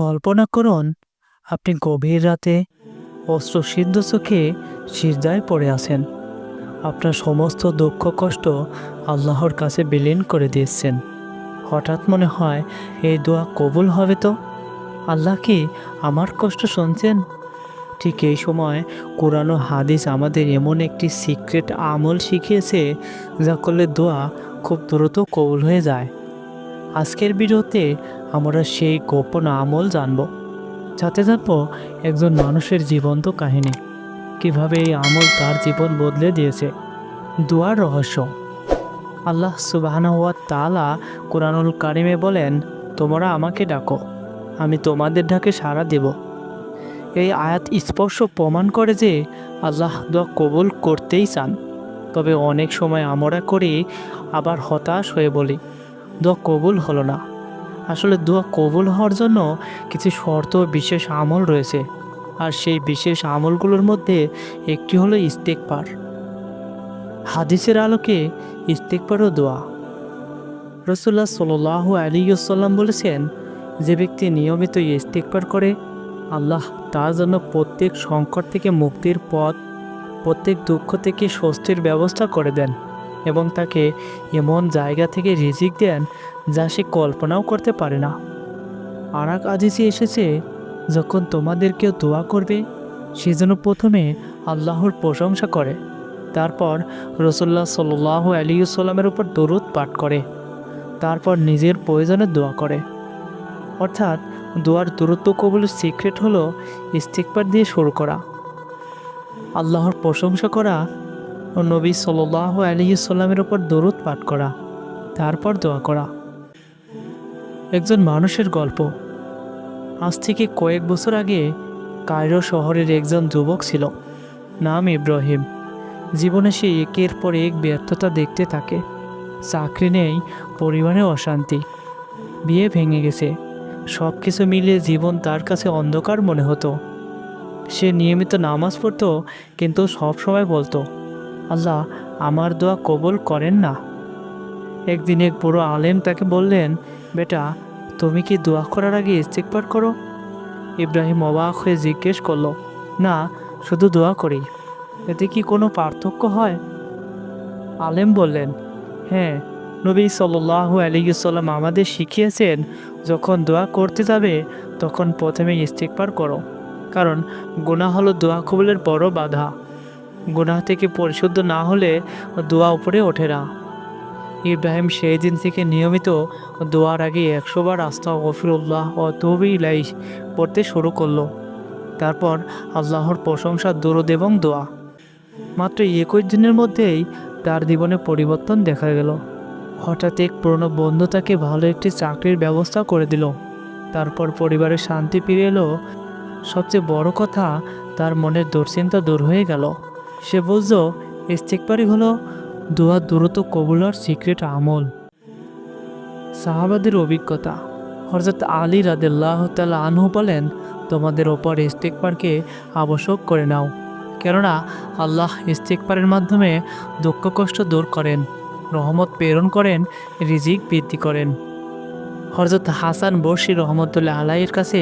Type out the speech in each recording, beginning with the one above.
কল্পনা করুন, আপনি গভীর রাতে অস্ত্রসিদ্ধ চোখে সিজদায় পড়ে আছেন। আপনার সমস্ত দুঃখ কষ্ট আল্লাহর কাছে বিলীন করে দিয়েছেন। হঠাৎ মনে হয়, এই দোয়া কবুল হবে তো? আল্লাহ কি আমার কষ্ট শুনছেন? ঠিক এই সময় কোরআন হাদিস আমাদের এমন একটি সিক্রেট আমল শিখিয়েছে, যা করলে দোয়া খুব দ্রুত কবুল হয়ে যায়। আজকের ভিডিওতে আমরা সেই গোপন আমল জানব। যাতে জানব একজন মানুষের জীবন্ত কাহিনী। কীভাবে এই আমল তার জীবন বদলে দিয়েছে? দুয়ার রহস্য। আল্লাহ সুবাহানা হওয়া তালা কোরআনুল কারিমে বলেন, তোমরা আমাকে ডাকো, আমি তোমাদের ডাকে সাড়া দেব। এই আয়াত স্পর্শ প্রমাণ করে যে আল্লাহ দোয়া কবুল করতেই চান। তবে অনেক সময় আমরা করি, আবার হতাশ হয়ে বলি। দোয়া কবুল হলো না। আসলে দোয়া কবুল হওয়ার জন্য কিছু শর্ত বিশেষ আমল রয়েছে। আর সেই বিশেষ আমলগুলোর মধ্যে একটি হলো ইস্তেকবার। হাদিসের আলোকে ইস্তেকবার ও দোয়া রসুল্লাহ সাল্লাহ আলিয়াল্লাম বলেছেন, যে ব্যক্তি নিয়মিত ইস্তেকবার করে, আল্লাহ তার জন্য প্রত্যেক সংকট থেকে মুক্তির পথ, প্রত্যেক দুঃখ থেকে স্বস্তির ব্যবস্থা করে দেন। এবং তাকে এমন জায়গা থেকে রিজিক দেন যা সে কল্পনাও করতে পারে না। আর এক আদিসে এসেছে যখন তোমাদের কেউ দোয়া করবে, সে যেন প্রথমে আল্লাহর প্রশংসা করে, তারপর রসুল্লাহ সাল্লাহ আলিউসাল্লামের উপর দরুদ পাঠ করে, তারপর নিজের প্রয়োজনে দোয়া করে। অর্থাৎ দোয়ার দূরত্ব কবুলের সিক্রেট হলো ইস্তিকবার দিয়ে শুরু করা। আল্লাহর প্রশংসা করা ও নবী সাল্লাহ আলিউসাল্লামের উপর দরুদ পাঠ করা, তারপর দোয়া করা। একজন মানুষের গল্প। আজ থেকে কয়েক বছর আগে কায়রো শহরের একজন যুবক ছিল, নাম ইব্রাহিম। জীবনে সে একের পর এক ব্যর্থতা দেখতে থাকে। চাকরি নেই পরিবারে অশান্তি। বিয়ে ভেঙে গেছে। সব কিছু মিলিয়ে জীবন তার কাছে অন্ধকার মনে হতো। সে নিয়মিত নামাজ পড়তো, কিন্তু সব সময় বলতো আল্লাহ আমার দোয়া কবুল করেন না। একদিন এক বড় আলেম তাকে বললেন, বেটা, তুমি কি দোয়া করার আগে ইস্তেকবার করো? ইব্রাহিম অবাক হয়ে জিজ্ঞেস করল, না, শুধু দোয়া করি। এতে কি কোনো পার্থক্য হয়? আলেম বললেন হ্যাঁ নবী সাল্লাহ আলিগুসাল্লাম আমাদের শিখিয়েছেন, যখন দোয়া করতে যাবে, তখন প্রথমে ইস্তেকবার করো। কারণ গুনাহ হলো দোয়া কবুলের বড় বাধা। গুনাহ থেকে পরিশুদ্ধ না হলে দোয়া উপরে ওঠে না। ইব্রাহিম সেই দিন থেকে নিয়মিত দোয়ার আগে একশো বার আস্তা গফিরুল্লাহ ও তবি ইলাই পড়তে শুরু করল। তারপর আল্লাহর প্রশংসা, দরদ এবং দোয়া। মাত্র একুশ দিনের মধ্যেই তার জীবনে পরিবর্তন দেখা গেল। হঠাৎ এক পুরনো বন্ধু তাকে ভালো একটি চাকরির ব্যবস্থা করে দিল। তারপর পরিবারের শান্তি ফিরে এলো। সবচেয়ে বড় কথা, তার মনের দুশ্চিন্তা দূর হয়ে গেল। সে বুঝল ইস্তেকবারই হলো দোয়া দ্রুত কবুলার সিক্রেট আমল। সাহাবাদের অভিজ্ঞতা। হরজত আলী রাদেল্লাহ তালা আনহু বলেন, তোমাদের ওপর ইস্তেকবারকে আবশ্যক করে নাও, কেননা আল্লাহ ইস্তেকবারের মাধ্যমে দুঃখ কষ্ট দূর করেন, রহমত প্রেরণ করেন, রিজিক বৃদ্ধি করেন। হরজত হাসান বর্ষি রহমতুল্লাহ আলাইয়ের কাছে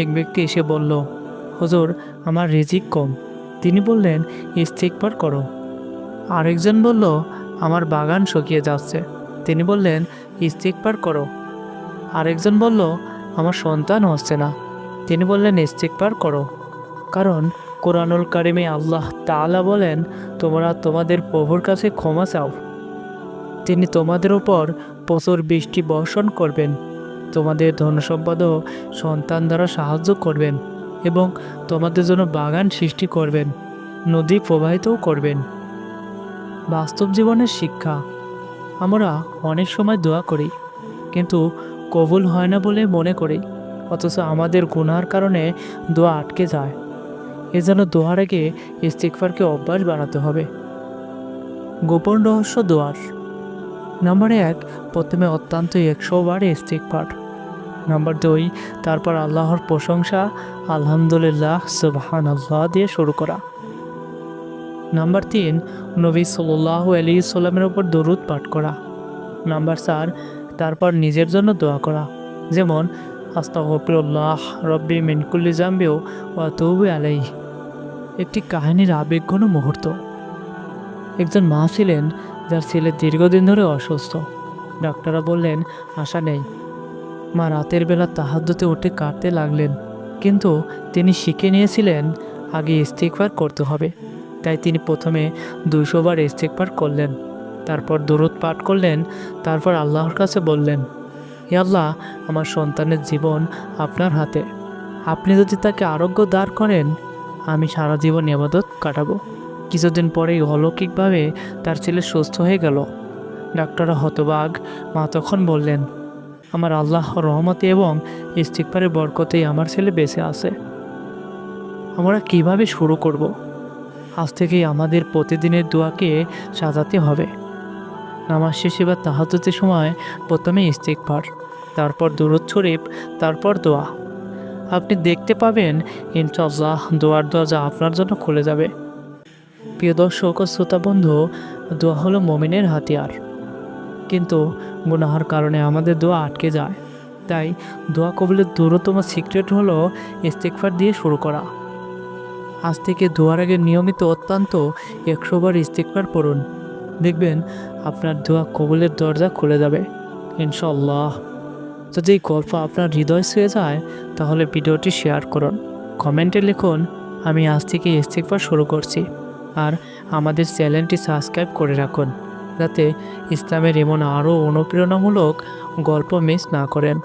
এক ব্যক্তি এসে বলল, হুজুর, আমার রিজিক কম। তিনি বললেন, ইস্তেকবার করো। আরেকজন বলল, আমার বাগান শুকিয়ে যাচ্ছে। তিনি বললেন, ইস্তেকবার করো। আরেকজন বলল, আমার সন্তান হচ্ছে না। তিনি বললেন, ইস্তেকবার করো। কারণ কোরআনুল কারিমে আল্লাহ তাআলা বলেন, তোমরা তোমাদের প্রভুর কাছে ক্ষমা চাও। তিনি তোমাদের ওপর প্রচুর বৃষ্টি বর্ষণ করবেন। তোমাদের ধনসম্পদ সন্তান দ্বারা সাহায্য করবেন। এবং তোমাদের জন্য বাগান সৃষ্টি করবেন, নদী প্রবাহিতও করবেন। বাস্তব জীবনের শিক্ষা। আমরা অনেক সময় দোয়া করি, কিন্তু কবুল হয় না বলে মনে করি, অথচ আমাদের গুনার কারণে দোয়া আটকে যায়। এ যেন দোয়ার আগে ইস্তিকফারকে অভ্যাস বানাতে হবে। গোপন রহস্য দোয়ার। নাম্বার এক, প্রথমে অত্যন্ত একশো বার ইস্তিকফার নাম্বার দুই, তারপর আল্লাহর প্রশংসা, আলহামদুলিল্লাহ সুবহান আল্লাহ দিয়ে শুরু করা। নাম্বার তিন, নবী সাল্লাহ আলী সাল্লামের ওপর দরুদ পাঠ করা। নাম্বার চার, তারপর নিজের জন্য দোয়া করা। যেমন, আস্তাগফিরুল্লাহ, রব্বি মিনকুল্লি জাম্বিও, ওয়া তৌবি আলাই একটি কাহিনীর আবেগঘন মুহূর্ত। একজন মা ছিলেন, যার ছেলে দীর্ঘদিন ধরে অসুস্থ। ডাক্তাররা বললেন, আশা নেই। মা রাতের বেলা তাহাদ্যতে উঠে কাটতে লাগলেন। কিন্তু তিনি শিখে নিয়েছিলেন, আগে ইস্তেকবার করতে হবে। তাই তিনি প্রথমে দুশো বার ইস্তেকবার করলেন। তারপর দূরত পাঠ করলেন, তারপর আল্লাহর কাছে বললেন, হে আল্লাহ, আমার সন্তানের জীবন আপনার হাতে। আপনি যদি তাকে আরোগ্য দাঁড় করেন, আমি সারা জীবন ইবাদত কাটাবো। কিছুদিন পরেই অলৌকিকভাবে তার ছেলে সুস্থ হয়ে গেল। ডাক্তাররা হতবাগ মা তখন বললেন আমার আল্লাহ রহমতে এবং ইস্তিকবারের বরকতেই আমার ছেলে বেঁচে আছে। আমরা কীভাবে শুরু করব? আজ থেকেই আমাদের প্রতিদিনের দোয়াকে সাজাতে হবে। নামাজ শেষে বা তাহাজতের সময় প্রথমে ইস্তিকবার তারপর দূরত শরীফ, তারপর দোয়া। আপনি দেখতে পাবেন ইনশাল্লাহ দোয়ার দরজা আপনার জন্য খুলে যাবে। প্রিয় দর্শক ও শ্রোতা বন্ধু, দোয়া হলো মমিনের হাতিয়ার। কিন্তু গুনাহার কারণে আমাদের দোয়া আটকে যায়। তাই দোয়া কবুলের দূরতম সিক্রেট হলো ইস্তেকফার দিয়ে শুরু করা। আজ থেকে দোয়ার আগে নিয়মিত অত্যন্ত একশোবার ইস্তেকফার পড়ুন। দেখবেন আপনার দোয়া কবলের দরজা খুলে যাবে। ইনশাল্লাহ যদি এই গল্প আপনার হৃদয় ছুঁয়ে যায়, তাহলে ভিডিওটি শেয়ার করুন। কমেন্টে লিখুন, আমি আজ থেকে ইস্তেকফার শুরু করছি। আর আমাদের চ্যানেলটি সাবস্ক্রাইব করে রাখুন। যাতে ইসলামের এমন আরও অনুপ্রেরণামূলক গল্প মিস না করেন।